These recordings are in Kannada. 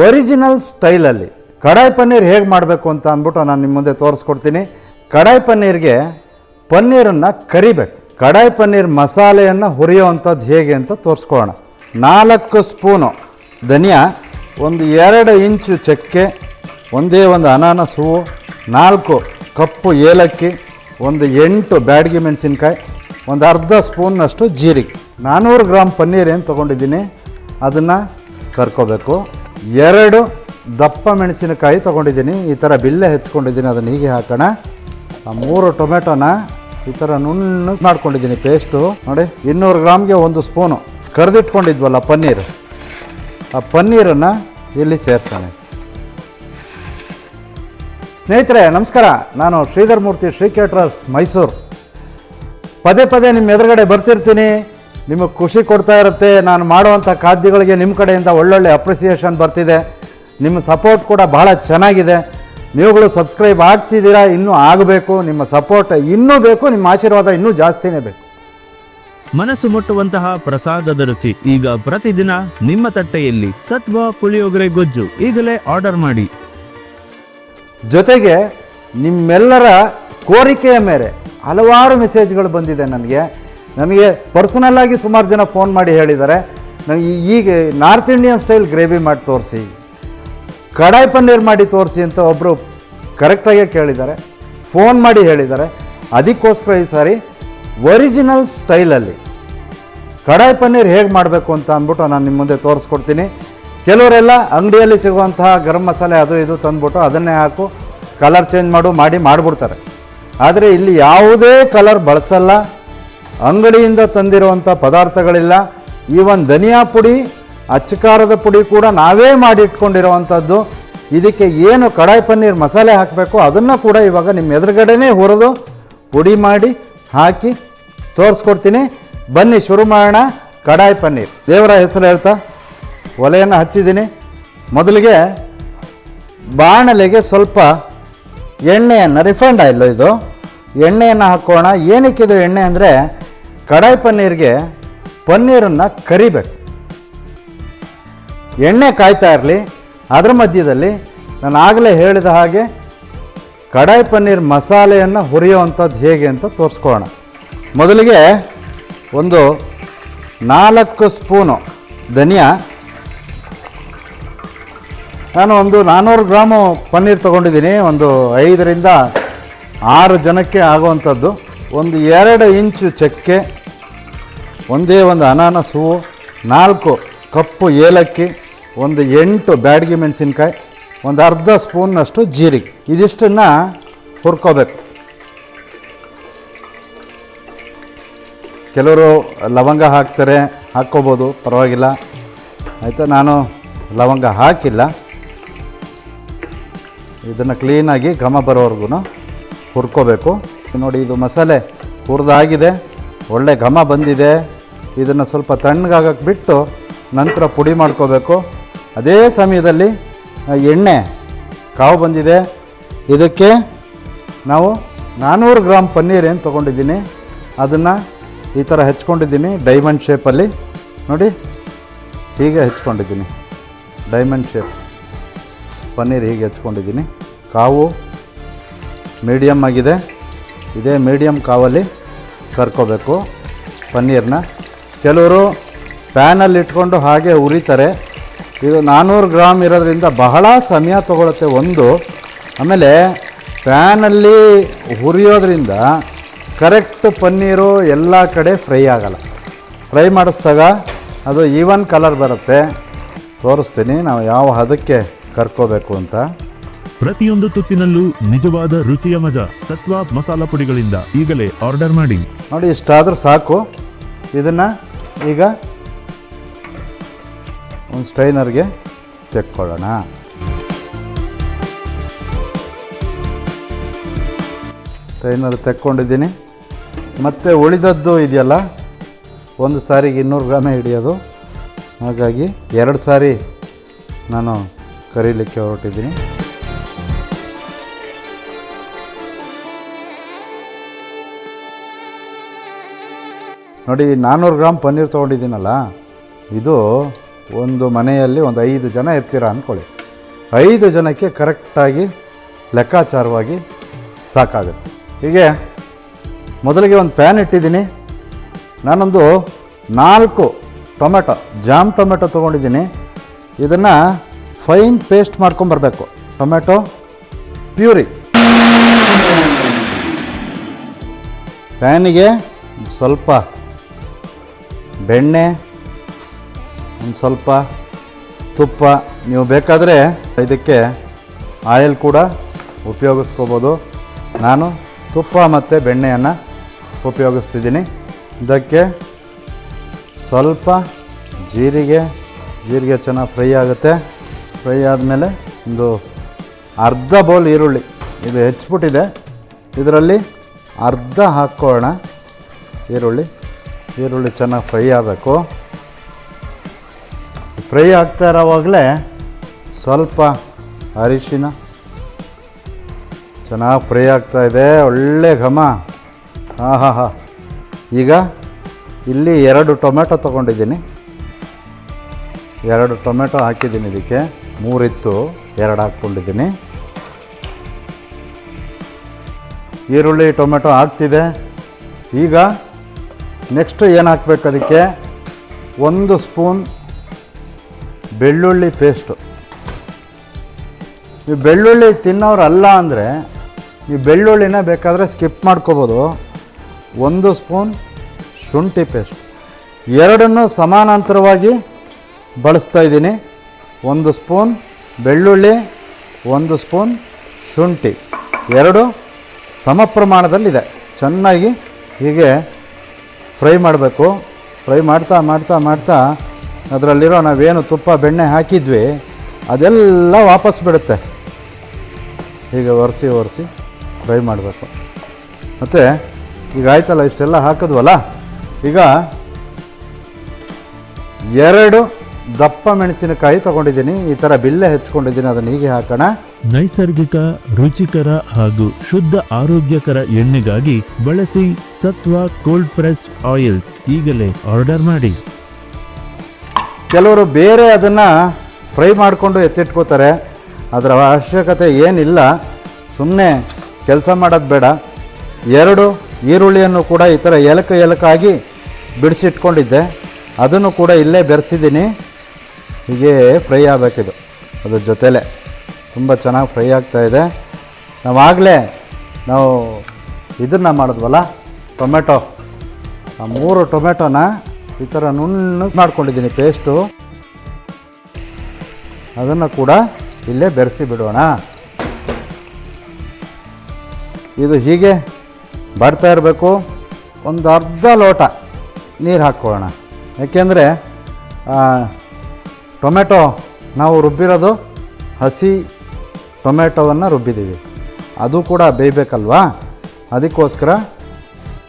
ಒರಿಜಿನಲ್ ಸ್ಟೈಲಲ್ಲಿ ಕಡಾಯಿ ಪನ್ನೀರ್ ಹೇಗೆ ಮಾಡಬೇಕು ಅಂತ ಅಂದ್ಬಿಟ್ಟು ನಾನು ನಿಮ್ಮ ಮುಂದೆ ತೋರಿಸ್ಕೊಡ್ತೀನಿ. ಕಡಾಯಿ ಪನ್ನೀರ್ಗೆ ಪನ್ನೀರನ್ನು ಕರಿಬೇಕು. ಕಡಾಯಿ ಪನ್ನೀರ್ ಮಸಾಲೆಯನ್ನು ಹುರಿಯುವಂಥದ್ದು ಹೇಗೆ ಅಂತ ತೋರಿಸ್ಕೊಳ್ಳೋಣ. ನಾಲ್ಕು ಸ್ಪೂನು ಧನಿಯಾ, ಒಂದು ಎರಡು ಇಂಚು ಚಕ್ಕೆ, ಒಂದೇ ಒಂದು ಅನಾನಸ್ ಹೂವು, ನಾಲ್ಕು ಕಪ್ಪು ಏಲಕ್ಕಿ, ಒಂದು ಎಂಟು ಬ್ಯಾಡಗಿ ಮೆಣಸಿನ್ಕಾಯಿ, ಒಂದು ಅರ್ಧ ಸ್ಪೂನ್ನಷ್ಟು ಜೀರಿಗೆ. ನಾನ್ನೂರು ಗ್ರಾಮ್ ಪನ್ನೀರ್ ಏನು ತೊಗೊಂಡಿದ್ದೀನಿ? ಅದನ್ನು ಕರ್ಕೋಬೇಕು. ಎರಡು ದಪ್ಪ ಮೆಣಸಿನಕಾಯಿ ತೊಗೊಂಡಿದ್ದೀನಿ. ಈ ಥರ ಬಿಲ್ಲೆ ಹೆಚ್ಕೊಂಡಿದ್ದೀನಿ ಅದನ್ನು ಹೀಗೆ ಹಾಕೋಣ. ಆ ಮೂರು ಟೊಮೆಟೊನ ಈ ಥರ ನುಣ್ಣು ಮಾಡ್ಕೊಂಡಿದ್ದೀನಿ ಪೇಸ್ಟು. ನೋಡಿ, ಇನ್ನೂರು ಗ್ರಾಮ್ಗೆ ಒಂದು ಸ್ಪೂನು. ಕರೆದಿಟ್ಕೊಂಡಿದ್ವಲ್ಲ ಪನ್ನೀರ್. ಆ ಪನ್ನೀರನ್ನು ಇಲ್ಲಿ ಸೇರಿಸೋಣ. ಸ್ನೇಹಿತರೆ, ನಮಸ್ಕಾರ. ನಾನು ಶ್ರೀಧರ್ ಮೂರ್ತಿ, ಶ್ರೀ ಕೇಟ್ರಸ್ ಮೈಸೂರು. ಪದೇ ಪದೇ ನಿಮ್ಮ ಎದುರುಗಡೆ ಬರ್ತಿರ್ತೀನಿ. ನಿಮಗೆ ಖುಷಿ ಕೊಡ್ತಾ ಇರುತ್ತೆ. ನಾನು ಮಾಡುವಂಥ ಖಾದ್ಯಗಳಿಗೆ ನಿಮ್ಮ ಕಡೆಯಿಂದ ಒಳ್ಳೊಳ್ಳೆ ಅಪ್ರಿಸಿಯೇಷನ್ ಬರ್ತಿದೆ. ನಿಮ್ಮ ಸಪೋರ್ಟ್ ಕೂಡ ಬಹಳ ಚೆನ್ನಾಗಿದೆ. ನೀವುಗಳು ಸಬ್ಸ್ಕ್ರೈಬ್ ಆಗ್ತಿದ್ದೀರಾ ಇನ್ನೂ ಆಗಬೇಕು. ನಿಮ್ಮ ಸಪೋರ್ಟ್ ಇನ್ನೂ ಬೇಕು ನಿಮ್ಮ ಆಶೀರ್ವಾದ ಇನ್ನೂ ಜಾಸ್ತಿನೇ ಬೇಕು. ಮನಸ್ಸು ಮುಟ್ಟುವಂತಹ ಪ್ರಸಾದದ ರುಚಿ ಈಗ ಪ್ರತಿದಿನ ನಿಮ್ಮ ತಟ್ಟೆಯಲ್ಲಿ ಸತ್ವ ಪುಳಿಯೋಗರೆ ಗೊಜ್ಜು ಈಗಲೇ ಆರ್ಡರ್ ಮಾಡಿ. ಜೊತೆಗೆ ನಿಮ್ಮೆಲ್ಲರ ಕೋರಿಕೆಯ ಮೇರೆ ಹಲವಾರು ಮೆಸೇಜ್ಗಳು ಬಂದಿದೆ ನನಗೆ. ನನಗೆ ಪರ್ಸನಲ್ ಆಗಿ ಸುಮಾರು ಜನ ಫೋನ್ ಮಾಡಿ ಹೇಳಿದ್ದಾರೆ. ನಮಗೆ ಈಗ ನಾರ್ತ್ ಇಂಡಿಯನ್ ಸ್ಟೈಲ್ ಗ್ರೇವಿ ಮಾಡಿ ತೋರಿಸಿ. ಕಡಾಯಿ ಪನ್ನೀರ್ ಮಾಡಿ ತೋರಿಸಿ ಅಂತ ಒಬ್ಬರು ಕರೆಕ್ಟಾಗಿ ಕೇಳಿದ್ದಾರೆ. ಫೋನ್ ಮಾಡಿ ಹೇಳಿದ್ದಾರೆ. ಅದಕ್ಕೋಸ್ಕರ ಈ ಸಾರಿ ಒರಿಜಿನಲ್ ಸ್ಟೈಲಲ್ಲಿ ಕಡಾಯಿ ಪನ್ನೀರ್ ಹೇಗೆ ಮಾಡಬೇಕು ಅಂತ ಅಂದ್ಬಿಟ್ಟು ನಾನು ನಿಮ್ಮ ಮುಂದೆ ತೋರಿಸ್ಕೊಡ್ತೀನಿ. ಕೆಲವರೆಲ್ಲ ಅಂಗಡಿಯಲ್ಲಿ ಸಿಗುವಂತಹ ಗರಂ ಮಸಾಲೆ ಅದು ಇದು ತಂದ್ಬಿಟ್ಟು ಅದನ್ನೇ ಹಾಕು ಕಲರ್ ಚೇಂಜ್ ಮಾಡು, ಮಾಡಿ ಮಾಡಿಬಿಡ್ತಾರೆ. ಆದರೆ ಇಲ್ಲಿ ಯಾವುದೇ ಕಲರ್ ಬಳಸಲ್ಲ. ಅಂಗಡಿಯಿಂದ ತಂದಿರುವಂಥ ಪದಾರ್ಥಗಳಿಲ್ಲ. ಈವನ್ ಧನಿಯಾ ಪುಡಿ, ಅಚ್ಚಕಾರದ ಪುಡಿ ಕೂಡ ನಾವೇ ಮಾಡಿ ಇಟ್ಕೊಂಡಿರುವಂಥದ್ದು ಇದಕ್ಕೆ ಏನು ಕಡಾಯಿ ಪನ್ನೀರ್ ಮಸಾಲೆ ಹಾಕಬೇಕು ಅದನ್ನು ಕೂಡ ಇವಾಗ ನಿಮ್ಮ ಎದುರುಗಡೆನೇ ಹುರಿದು ಪುಡಿ ಮಾಡಿ ಹಾಕಿ ತೋರಿಸ್ಕೊಡ್ತೀನಿ. ಬನ್ನಿ ಶುರು ಮಾಡೋಣ ಕಡಾಯಿ ಪನ್ನೀರ್. ದೇವರ ಹೆಸರು ಹೇಳ್ತಾ, ಒಲೆಯನ್ನು ಹಚ್ಚಿದ್ದೀನಿ. ಮೊದಲಿಗೆ ಬಾಣಲೆಗೆ ಸ್ವಲ್ಪ ಎಣ್ಣೆಯನ್ನು ರಿಫೈಂಡ್ ಆಯಿಲ್ಲ ಇದು. ಎಣ್ಣೆಯನ್ನು ಹಾಕೋಣ. ಏನಕ್ಕಿದು ಎಣ್ಣೆ ಅಂದರೆ ಕಡಾಯಿ ಪನ್ನೀರ್ಗೆ ಪನ್ನೀರನ್ನು ಕರಿಬೇಕು. ಎಣ್ಣೆ ಕಾಯ್ತಾ ಇರಲಿ, ಅದರ ಮಧ್ಯದಲ್ಲಿ ನಾನು ಆಗಲೇ ಹೇಳಿದ ಹಾಗೆ ಕಡಾಯಿ ಪನ್ನೀರ್ ಮಸಾಲೆಯನ್ನು ಹುರಿಯುವಂಥದ್ದು ಹೇಗೆ ಅಂತ ತೋರಿಸ್ಕೊಳ್ಳೋಣ. ಮೊದಲಿಗೆ ಒಂದು ನಾಲ್ಕು ಸ್ಪೂನು ಧನಿಯಾ. ನಾನು ಒಂದು ನಾನ್ನೂರು ಗ್ರಾಮು ಪನ್ನೀರ್ ತೊಗೊಂಡಿದ್ದೀನಿ, ಒಂದು ಐದರಿಂದ ಆರು ಜನಕ್ಕೆ ಆಗುವಂಥದ್ದು. ಒಂದು ಎರಡು ಇಂಚು ಚಕ್ಕೆ ಒಂದೇ ಒಂದು ಅನಾನಸ್ ಹೂವು ನಾಲ್ಕು ಕಪ್ಪು ಏಲಕ್ಕಿ, ಒಂದು ಎಂಟು ಬ್ಯಾಡಗಿ ಮೆಣಸಿನ್ಕಾಯಿ, ಒಂದು ಅರ್ಧ ಸ್ಪೂನ್ನಷ್ಟು ಜೀರಿಗೆ. ಇದಿಷ್ಟನ್ನು ಹುರ್ಕೋಬೇಕು. ಕೆಲವರು ಲವಂಗ ಹಾಕ್ತಾರೆ, ಹಾಕ್ಕೋಬೋದು, ಪರವಾಗಿಲ್ಲ. ಆಯಿತಾ, ನಾನು ಲವಂಗ ಹಾಕಿಲ್ಲ. ಇದನ್ನು ಕ್ಲೀನಾಗಿ ಘಮ ಬರೋವರೆಗೂ ಹುರ್ಕೋಬೇಕು. ನೋಡಿ, ಇದು ಮಸಾಲೆ ಹುರಿದಾಗಿದೆ. ಒಳ್ಳೆ ಘಮ ಬಂದಿದೆ. ಇದನ್ನು ಸ್ವಲ್ಪ ತಣ್ಣಗಾಗಕ್ಕೆ ಬಿಟ್ಟು ನಂತರ ಪುಡಿ ಮಾಡ್ಕೋಬೇಕು. ಅದೇ ಸಮಯದಲ್ಲಿ ಎಣ್ಣೆ ಕಾವು ಬಂದಿದೆ. ಇದಕ್ಕೆ ನಾವು ನಾನ್ನೂರು ಗ್ರಾಮ್ ಪನ್ನೀರ್ ಏನು ತೊಗೊಂಡಿದ್ದೀನಿ, ಅದನ್ನು ಈ ಥರ ಹೆಚ್ಕೊಂಡಿದ್ದೀನಿ ಡೈಮಂಡ್ ಶೇಪಲ್ಲಿ ನೋಡಿ, ಹೀಗೆ ಹೆಚ್ಕೊಂಡಿದ್ದೀನಿ. Diamond shape. ಪನ್ನೀರ್ ಹೀಗೆ ಹೆಚ್ಕೊಂಡಿದ್ದೀನಿ. ಕಾವು ಮೀಡಿಯಮ್ ಆಗಿದೆ. ಇದೇ ಮೀಡಿಯಮ್ ಕಾವಲ್ಲಿ ಕರ್ಕೋಬೇಕು ಪನ್ನೀರ್ನ. ಕೆಲವರು ಪ್ಯಾನಲ್ಲಿ ಇಟ್ಕೊಂಡು ಹಾಗೆ ಉರಿತಾರೆ. ಇದು ನಾನ್ನೂರು ಗ್ರಾಮ್ ಇರೋದ್ರಿಂದ ಬಹಳ ಸಮಯ ತಗೊಳುತ್ತೆ ಒಂದು. ಆಮೇಲೆ ಪ್ಯಾನಲ್ಲಿ ಹುರಿಯೋದ್ರಿಂದ ಕರೆಕ್ಟ್ ಪನ್ನೀರು ಎಲ್ಲ ಕಡೆ ಫ್ರೈ ಆಗಲ್ಲ. ಫ್ರೈ ಮಾಡಿಸ್ದಾಗ ಅದು ಈವನ್ ಕಲರ್ ಬರುತ್ತೆ. ತೋರಿಸ್ತೀನಿ, ನಾವು ಯಾವ ಹದಕ್ಕೆ ಕರ್ಕೋಬೇಕು ಅಂತ. ಪ್ರತಿಯೊಂದು ತುತ್ತಿನಲ್ಲೂ ನಿಜವಾದ ರುಚಿಯ ಮಜಾ ಸತ್ವ ಮಸಾಲಾ ಪುಡಿಗಳಿಂದ ಈಗಲೇ ಆರ್ಡರ್ ಮಾಡಿ. ನೋಡಿ, ಇಷ್ಟಾದರೂ ಸಾಕು. ಇದನ್ನು ಈಗ ಒಂದು ಸ್ಟ್ರೈನರ್ಗೆ ತೆಕ್ಕೊಳ್ಳೋಣ ಸ್ಟೈನರ್ ತೆಕ್ಕೊಂಡಿದ್ದೀನಿ. ಮತ್ತು ಉಳಿದದ್ದು ಇದೆಯಲ್ಲ, ಒಂದು ಸಾರಿಗೆ ಇನ್ನೂರು ಗ್ರಾಮೇ ಹಿಡಿಯೋದು. ಹಾಗಾಗಿ ಎರಡು ಸಾರಿ ನಾನು ಕರೀಲಿಕ್ಕೆ ಹೊರಟಿದ್ದೀನಿ. ನೋಡಿ ನಾನ್ನೂರು ಗ್ರಾಮ್ ಪನ್ನೀರ್ ತೊಗೊಂಡಿದ್ದೀನಲ್ಲ, ಇದು ಒಂದು ಮನೆಯಲ್ಲಿ ಒಂದು ಐದು ಜನ ಇರ್ತೀರ ಅಂದ್ಕೊಳ್ಳಿ ಐದು ಜನಕ್ಕೆ ಕರೆಕ್ಟಾಗಿ, ಲೆಕ್ಕಾಚಾರವಾಗಿ ಸಾಕಾಗುತ್ತೆ. ಹೀಗೆ, ಮೊದಲಿಗೆ ಒಂದು ಪ್ಯಾನ್ ಇಟ್ಟಿದ್ದೀನಿ. ನಾನೊಂದು ನಾಲ್ಕು ಟೊಮೆಟೊ, ಜಾಮ್ ಟೊಮೆಟೊ ತೊಗೊಂಡಿದ್ದೀನಿ. ಇದನ್ನು ಫೈನ್ ಪೇಸ್ಟ್ ಮಾಡ್ಕೊಂಬರ್ಬೇಕು. Tomato puree. ಪ್ಯಾನಿಗೆ ಸ್ವಲ್ಪ ಬೆಣ್ಣೆ, ಒಂದು ಸ್ವಲ್ಪ ತುಪ್ಪ, ನೀವು ಬೇಕಾದರೆ ಇದಕ್ಕೆ ಆಯಿಲ್ ಕೂಡ ಉಪಯೋಗಿಸ್ಕೋಬೋದು. ನಾನು ತುಪ್ಪ ಮತ್ತು ಬೆಣ್ಣೆಯನ್ನು ಉಪಯೋಗಿಸ್ತಿದ್ದೀನಿ. ಇದಕ್ಕೆ ಸ್ವಲ್ಪ ಜೀರಿಗೆ ಜೀರಿಗೆ ಚೆನ್ನಾಗಿ ಫ್ರೈ ಆಗುತ್ತೆ. ಫ್ರೈ ಆದಮೇಲೆ ಒಂದು ಅರ್ಧ ಬೌಲ್ ಈರುಳ್ಳಿ, ಇದು ಹೆಚ್ಚಿಬಿಟ್ಟಿದೆ. ಇದರಲ್ಲಿ ಅರ್ಧ ಹಾಕ್ಕೋಣ ಈರುಳ್ಳಿ. ಈರುಳ್ಳಿ ಚೆನ್ನಾಗಿ ಫ್ರೈ ಆಗಬೇಕು. ಫ್ರೈ ಆಗ್ತಾ ಇರೋವಾಗಲೇ ಸ್ವಲ್ಪ ಅರಿಶಿನ ಚೆನ್ನಾಗಿ ಫ್ರೈ ಆಗ್ತಾ ಇದೆ, ಒಳ್ಳೆ ಘಮ. ಹಾಂ ಹಾಂ ಹಾಂ ಈಗ ಇಲ್ಲಿ ಎರಡು ಟೊಮೆಟೊ ತೊಗೊಂಡಿದ್ದೀನಿ. ಎರಡು ಟೊಮೆಟೊ ಹಾಕಿದ್ದೀನಿ ಇದಕ್ಕೆ. ಮೂರಿತ್ತು, ಎರಡು ಹಾಕ್ಕೊಂಡಿದ್ದೀನಿ. ಈರುಳ್ಳಿ, ಟೊಮೆಟೊ ಹಾಕ್ತಿದೆ ಈಗ ನೆಕ್ಸ್ಟ್ ಏನು ಹಾಕ್ಬೇಕು ಅದಕ್ಕೆ? ಒಂದು ಸ್ಪೂನ್ ಬೆಳ್ಳುಳ್ಳಿ ಪೇಸ್ಟು ನೀವು ಬೆಳ್ಳುಳ್ಳಿ ತಿನ್ನೋರು ಅಲ್ಲ ಅಂದರೆ ನೀವು ಬೆಳ್ಳುಳ್ಳಿನ ಬೇಕಾದರೆ ಸ್ಕಿಪ್ ಮಾಡ್ಕೋಬೋದು. ಒಂದು ಸ್ಪೂನ್ ಶುಂಠಿ ಪೇಸ್ಟ್ ಎರಡನ್ನು ಸಮಾನಾಂತರವಾಗಿ ಬಳಸ್ತಾ ಇದ್ದೀನಿ. ಒಂದು ಸ್ಪೂನ್ ಬೆಳ್ಳುಳ್ಳಿ, ಒಂದು ಸ್ಪೂನ್ ಶುಂಠಿ. ಎರಡು ಸಮ ಪ್ರಮಾಣದಲ್ಲಿದೆ. ಚೆನ್ನಾಗಿ ಹೀಗೆ ಫ್ರೈ ಮಾಡಬೇಕು. ಫ್ರೈ ಮಾಡ್ತಾ ಮಾಡ್ತಾ ಮಾಡ್ತಾ ಅದರಲ್ಲಿರೋ ನಾವೇನು ತುಪ್ಪ, ಬೆಣ್ಣೆ ಹಾಕಿದ್ವಿ, ಅದೆಲ್ಲ ವಾಪಸ್ ಬಿಡುತ್ತೆ. ಈಗ ಒರೆಸಿ ಒರೆಸಿ ಫ್ರೈ ಮಾಡಬೇಕು. ಮತ್ತು ಈಗ ಆಯ್ತಲ್ಲ, ಇಷ್ಟೆಲ್ಲ ಹಾಕಿದ್ವಲ್ಲ? ಈಗ ಎರಡು ದಪ್ಪ ಮೆಣಸಿನಕಾಯಿ ತೊಗೊಂಡಿದ್ದೀನಿ. ಈ ಥರ ಬಿಲ್ಲೆ ಹೆಚ್ಕೊಂಡಿದ್ದೀನಿ, ಅದನ್ನು ಹೀಗೆ ಹಾಕೋಣ. ನೈಸರ್ಗಿಕ, ರುಚಿಕರ ಹಾಗೂ ಶುದ್ಧ ಆರೋಗ್ಯಕರ ಎಣ್ಣೆಗಾಗಿ ಬಳಸಿ ಸತ್ವ ಕೋಲ್ಡ್ ಪ್ರೆಸ್ ಆಯಿಲ್ಸ್ ಈಗಲೇ ಆರ್ಡರ್ ಮಾಡಿ. ಕೆಲವರು ಬೇರೆ ಅದನ್ನು ಫ್ರೈ ಮಾಡಿಕೊಂಡು ಎತ್ತಿಟ್ಕೋತಾರೆ. ಅದರ ಅವಶ್ಯಕತೆ ಏನಿಲ್ಲ. ಸುಮ್ಮನೆ ಕೆಲಸ ಮಾಡೋದು ಬೇಡ. ಎರಡು, ಈರುಳ್ಳಿಯನ್ನು ಕೂಡ ಈ ಥರ ಎಲಕ ಎಲಕಾಗಿ ಬಿಡಿಸಿಟ್ಕೊಂಡಿದ್ದೆ. ಅದನ್ನು ಕೂಡ ಇಲ್ಲೇ ಬೆರೆಸಿದ್ದೀನಿ. ಹೀಗೆ ಫ್ರೈ ಆಗಬೇಕಿದು. ಅದ್ರ ಜೊತೆಲೇ. ತುಂಬ ಚೆನ್ನಾಗಿ ಫ್ರೈ ಆಗ್ತಾ ಇದೆ. ನಾವಾಗಲೇ ನಾವು ಇದನ್ನು ಮಾಡಿದ್ವಲ್ಲ, ಟೊಮೆಟೊ. ಆ ಮೂರು ಟೊಮೆಟೊನ ಈ ಥರ ನುಣ್ಣು ಮಾಡ್ಕೊಂಡಿದ್ದೀನಿ ಪೇಸ್ಟು. ಅದನ್ನು ಕೂಡ ಇಲ್ಲೇ ಬೆರೆಸಿ ಬಿಡೋಣ. ಇದು ಹೀಗೆ ಬರ್ತಾ ಇರಬೇಕು. ಒಂದು ಅರ್ಧ ಲೋಟ ನೀರು ಹಾಕ್ಕೊಳ್ಳೋಣ. ಯಾಕೆಂದರೆ ಟೊಮೆಟೊ ನಾವು ರುಬ್ಬಿರೋದು ಹಸಿ ಟೊಮೆಟೊವನ್ನು ರುಬ್ಬಿದ್ದೀವಿ. ಅದು ಕೂಡ ಬೇಯಬೇಕಲ್ವಾ? ಅದಕ್ಕೋಸ್ಕರ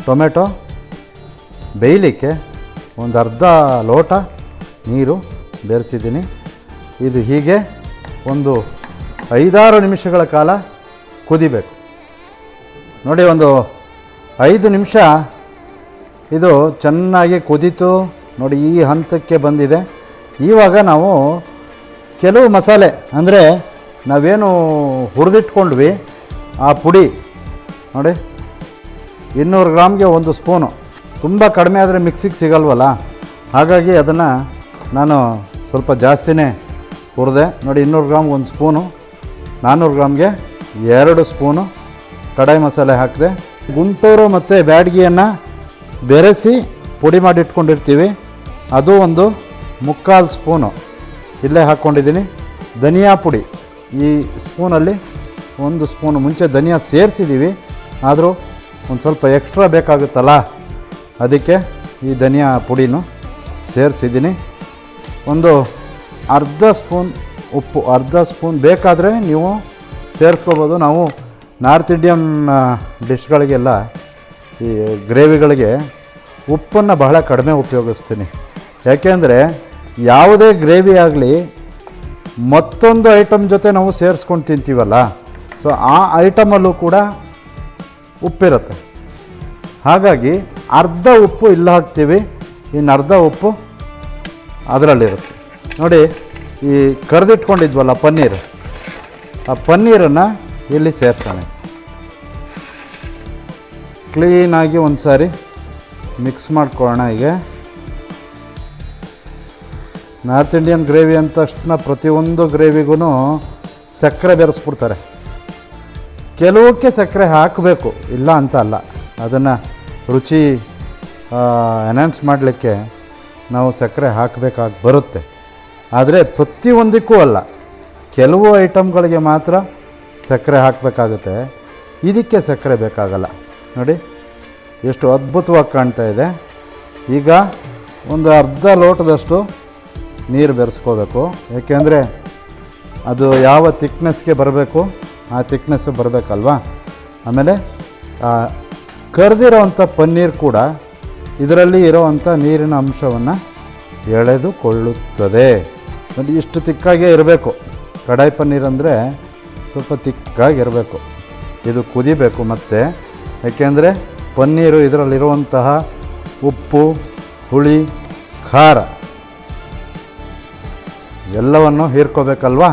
ಟೊಮೆಟೊ ಬೇಯಲಿಕ್ಕೆ ಒಂದು ಅರ್ಧ ಲೋಟ ನೀರು ಬೆರೆಸಿದ್ದೀನಿ. ಇದು ಹೀಗೆ ಒಂದು ಐದಾರು ನಿಮಿಷಗಳ ಕಾಲ ಕುದಿಬೇಕು. ನೋಡಿ, ಒಂದು ಐದು ನಿಮಿಷ ಇದು ಚೆನ್ನಾಗಿ ಕುದೀತು. ನೋಡಿ, ಈ ಹಂತಕ್ಕೆ ಬಂದಿದೆ. ಇವಾಗ ನಾವು ಕೆಲವು ಮಸಾಲೆ, ಅಂದರೆ ನಾವೇನು ಹುರಿದಿಟ್ಕೊಂಡ್ವಿ ಆ ಪುಡಿ, ನೋಡಿ, ಇನ್ನೂರು ಗ್ರಾಮ್ಗೆ ಒಂದು ಸ್ಪೂನು. ತುಂಬ ಕಡಿಮೆ ಆದರೆ ಮಿಕ್ಸಿಗೆ ಸಿಗಲ್ವಲ್ಲ? ಹಾಗಾಗಿ ಅದನ್ನು ನಾನು ಸ್ವಲ್ಪ ಜಾಸ್ತಿನೇ ಹುರಿದೆ, ನೋಡಿ, ಇನ್ನೂರು ಗ್ರಾಮ್ಗೆ ಒಂದು ಸ್ಪೂನು, ನಾನ್ನೂರು ಗ್ರಾಮ್ಗೆ ಎರಡು ಸ್ಪೂನು ಕಡಾಯಿ ಮಸಾಲೆ ಹಾಕಿದೆ, ಗುಂಟೂರು ಮತ್ತು ಬ್ಯಾಡಗಿಯನ್ನು ಬೆರೆಸಿ ಪುಡಿ ಮಾಡಿ ಇಟ್ಕೊಂಡಿರ್ತೀವಿ. ಅದು ಒಂದು ಮುಕ್ಕಾಲು ಸ್ಪೂನು. ಇಲ್ಲೇ ಹಾಕ್ಕೊಂಡಿದ್ದೀನಿ ಧನಿಯಾ ಪುಡಿ. ಈ ಸ್ಪೂನಲ್ಲಿ ಒಂದು ಸ್ಪೂನ್ ಮುಂಚೆ ಧನಿಯಾ ಸೇರಿಸಿದ್ದೀವಿ. ಆದರೂ ಒಂದು ಸ್ವಲ್ಪ ಎಕ್ಸ್ಟ್ರಾ ಬೇಕಾಗುತ್ತಲ್ಲ? ಅದಕ್ಕೆ ಈ ಧನಿಯಾ ಪುಡಿನೂ ಸೇರಿಸಿದ್ದೀನಿ. ಒಂದು ಅರ್ಧ ಸ್ಪೂನ್ ಉಪ್ಪು, ಅರ್ಧ ಸ್ಪೂನ್ ಬೇಕಾದರೆ ನೀವು ಸೇರಿಸ್ಕೋಬೋದು. ನಾವು ನಾರ್ತ್ ಇಂಡಿಯನ್ ಡಿಶ್ಗಳಿಗೆಲ್ಲ ಈ ಗ್ರೇವಿಗಳಿಗೆ ಉಪ್ಪನ್ನು ಬಹಳ ಕಡಿಮೆ ಉಪಯೋಗಿಸ್ತೀನಿ. ಯಾಕೆಂದರೆ ಯಾವುದೇ ಗ್ರೇವಿ ಆಗಲಿ ಮತ್ತೊಂದು ಐಟಮ್ ಜೊತೆ ನಾವು ಸೇರಿಸ್ಕೊಂಡು ತಿಂತೀವಲ್ಲ ಸೊ ಆ ಐಟಮಲ್ಲೂ ಕೂಡ ಉಪ್ಪಿರುತ್ತೆ. ಹಾಗಾಗಿ ಅರ್ಧ ಉಪ್ಪು ಇಲ್ಲ ಹಾಕ್ತೀವಿ, ಇನ್ನು ಅರ್ಧ ಉಪ್ಪು ಅದರಲ್ಲಿರುತ್ತೆ. ನೋಡಿ, ಈ ಕರೆದಿಟ್ಕೊಂಡಿದ್ವಲ್ಲ ಪನ್ನೀರ್, ಆ ಪನ್ನೀರನ್ನು ಇಲ್ಲಿ ಸೇರಿಸೋಣ. ಕ್ಲೀನಾಗಿ ಒಂದು ಸಾರಿ ಮಿಕ್ಸ್ ಮಾಡ್ಕೊಳ್ಳೋಣ ಈಗ. ನಾರ್ತ್ ಇಂಡಿಯನ್ ಗ್ರೇವಿ ಅಂದ ತಕ್ಷಣ ಪ್ರತಿಯೊಂದು ಗ್ರೇವಿಗೂ ಸಕ್ಕರೆ ಬೆರೆಸ್ಬಿಡ್ತಾರೆ. ಕೆಲವಕ್ಕೆ ಸಕ್ಕರೆ ಹಾಕಬೇಕು, ಇಲ್ಲ ಅಂತ ಅಲ್ಲ. ಅದನ್ನು ರುಚಿ ಎನ್ಹಾನ್ಸ್ ಮಾಡಲಿಕ್ಕೆ ನಾವು ಸಕ್ಕರೆ ಹಾಕಬೇಕಾಗಿ ಬರುತ್ತೆ. ಆದರೆ ಪ್ರತಿಯೊಂದಕ್ಕೂ ಅಲ್ಲ. ಕೆಲವು ಐಟಮ್ಗಳಿಗೆ ಮಾತ್ರ ಸಕ್ಕರೆ ಹಾಕಬೇಕಾಗುತ್ತೆ. ಇದಕ್ಕೆ ಸಕ್ಕರೆ ಬೇಕಾಗಲ್ಲ. ನೋಡಿ, ಎಷ್ಟು ಅದ್ಭುತವಾಗಿ ಕಾಣ್ತಾ ಇದೆ. ಈಗ ಒಂದು ಅರ್ಧ ಲೋಟದಷ್ಟು ನೀರು ಬೆರೆಸ್ಕೋಬೇಕು. ಏಕೆಂದರೆ ಅದು ಯಾವ ತಿಕ್ನೆಸ್ಗೆ ಬರಬೇಕು, ಆ ಥಿಕ್ನೆಸ್ ಬರಬೇಕಲ್ವಾ? ಆಮೇಲೆ ಕರೆದಿರೋವಂಥ ಪನ್ನೀರ್ ಕೂಡ ಇದರಲ್ಲಿ ಇರೋವಂಥ ನೀರಿನ ಅಂಶವನ್ನು ಎಳೆದುಕೊಳ್ಳುತ್ತದೆ. ಇಷ್ಟು ತಿಕ್ಕಾಗೇ ಇರಬೇಕು. ಕಡಾಯಿ ಪನ್ನೀರ್ ಅಂದರೆ ಸ್ವಲ್ಪ ತಿಕ್ಕಾಗಿರಬೇಕು ಇದು ಕುದಿಬೇಕು ಮತ್ತು. ಏಕೆಂದರೆ ಪನ್ನೀರು ಇದರಲ್ಲಿರುವಂತಹ ಉಪ್ಪು, ಹುಳಿ, ಖಾರ ಎಲ್ಲವನ್ನು ಹೀರ್ಕೋಬೇಕಲ್ವಾ?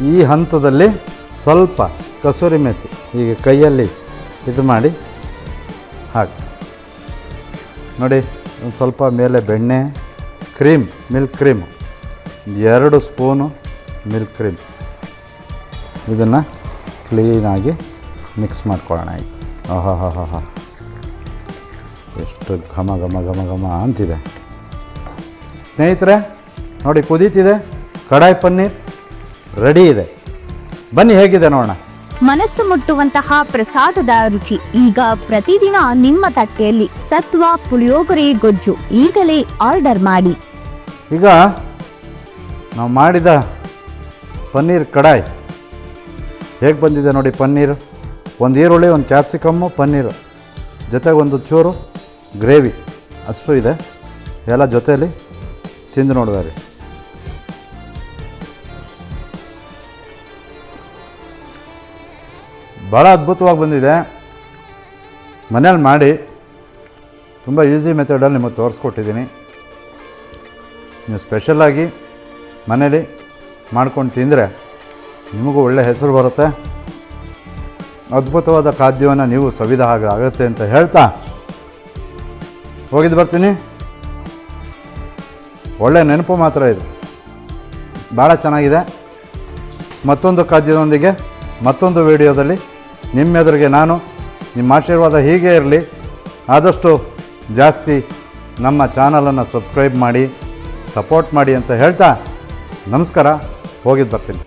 ಈ ಹಂತದಲ್ಲಿ ಸ್ವಲ್ಪ ಕಸೂರಿ ಮೇಥಿ ಈಗ ಕೈಯಲ್ಲಿ ಇದು ಮಾಡಿ ಹಾಕಿ. ನೋಡಿ, ಒಂದು ಸ್ವಲ್ಪ ಮೇಲೆ ಬೆಣ್ಣೆ, ಕ್ರೀಮ್, ಮಿಲ್ಕ್ ಕ್ರೀಮ್. ಎರಡು ಸ್ಪೂನು ಮಿಲ್ಕ್ ಕ್ರೀಮ್. ಇದನ್ನು ಕ್ಲೀನಾಗಿ ಮಿಕ್ಸ್ ಮಾಡ್ಕೊಳ್ಳೋಣ ಈಗ. ಆಹಾ ಹಾ ಹಾ ಹಾ ಎಷ್ಟು ಘಮ ಘಮ ಘಮ ಘಮ ಅಂತಿದೆ. ಸ್ನೇಹಿತರೆ ನೋಡಿ ಕುದೀತಿದೆ ಕಡಾಯಿ ಪನ್ನೀರ್ ರೆಡಿ ಇದೆ. ಬನ್ನಿ ಹೇಗಿದೆ ನೋಡೋಣ. ಮನಸ್ಸು ಮುಟ್ಟುವಂತಹ ಪ್ರಸಾದದ ರುಚಿ. ಈಗ ಪ್ರತಿದಿನ ನಿಮ್ಮ ತಟ್ಟೆಯಲ್ಲಿ ಸತ್ವ ಪುಳಿಯೋಗರೆ ಗೊಜ್ಜು ಈಗಲೇ ಆರ್ಡರ್ ಮಾಡಿ. ಈಗ ನಾವು ಮಾಡಿದ ಪನ್ನೀರ್ ಕಡಾಯ್. ಹೇಗೆ ಬಂದಿದೆ ನೋಡಿ ಪನ್ನೀರು? ಒಂದು ಈರುಳ್ಳಿ ಒಂದು ಕ್ಯಾಪ್ಸಿಕಮ್ಮು ಪನ್ನೀರು. ಜೊತೆಗೆ ಒಂದು ಚೂರು ಗ್ರೇವಿ. ಅಷ್ಟು ಇದೆ. ಎಲ್ಲ ಜೊತೆಯಲ್ಲಿ ತಿಂದು ನೋಡಿದಾರೆ ಭಾಳ ಅದ್ಭುತವಾಗಿ ಬಂದಿದೆ. ಮನೇಲಿ ಮಾಡಿ ತುಂಬ ಈಸಿ ಮೆಥಡಲ್ಲಿ ನಿಮಗೆ ತೋರಿಸ್ಕೊಟ್ಟಿದ್ದೀನಿ. ನೀವು ಸ್ಪೆಷಲ್ಲಾಗಿ ಮನೇಲಿ ಮಾಡ್ಕೊಂಡು ತಿಂದರೆ ನಿಮಗೂ ಒಳ್ಳೆ ಹೆಸರು ಬರುತ್ತೆ. ಅದ್ಭುತವಾದ ಖಾದ್ಯವನ್ನು ನೀವು ಸವಿದ ಹಾಗೆ ಆಗುತ್ತೆ ಅಂತ ಹೇಳ್ತಾ ಹೋಗಿದ್ದು ಬರ್ತೀನಿ. ಒಳ್ಳೆ ನೆನಪು ಮಾತ್ರ ಇದು. ಭಾಳ ಚೆನ್ನಾಗಿದೆ. ಮತ್ತೊಂದು ಖಾದ್ಯದೊಂದಿಗೆ ಮತ್ತೊಂದು ವಿಡಿಯೋದಲ್ಲಿ ನಿಮ್ಮೆದುರಿಗೆ ನಾನು ನಿಮ್ಮ ಆಶೀರ್ವಾದ ಹೀಗೆ ಇರಲಿ. ಆದಷ್ಟು ಜಾಸ್ತಿ ನಮ್ಮ ಚಾನಲನ್ನು ಸಬ್ಸ್ಕ್ರೈಬ್ ಮಾಡಿ, ಸಪೋರ್ಟ್ ಮಾಡಿ ಅಂತ ಹೇಳ್ತಾ ನಮಸ್ಕಾರ. ಹೋಗಿದ್ದು ಬರ್ತೀನಿ.